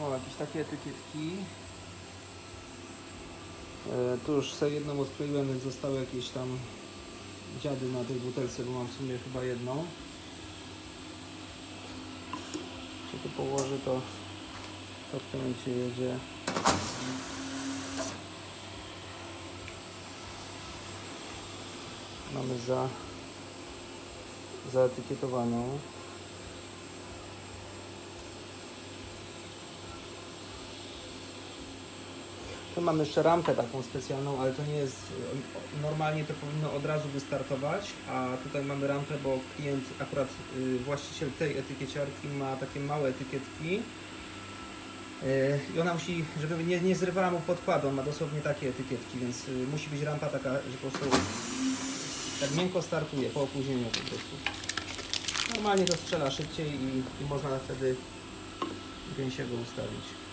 No, jakieś takie etykietki. E, tu już sobie jedną odkleiłem, więc zostały jakieś tam dziady na tej butelce, bo mam w sumie chyba jedną. Jak to położę, to, to w tym momencie jedzie. Mamy za zaetykietowaną. Tu mamy jeszcze rampę taką specjalną, ale to nie jest. Normalnie to powinno od razu wystartować, a tutaj mamy rampę, bo klient, akurat y, właściciel tej etykieciarki ma takie małe etykietki. Y, I ona musi, żeby nie, nie zrywała mu podkładu, on ma dosłownie takie etykietki, więc y, musi być rampa taka, że po prostu tak miękko startuje po opóźnieniu po prostu. Normalnie to strzela szybciej i, i można wtedy gęsiego ustawić.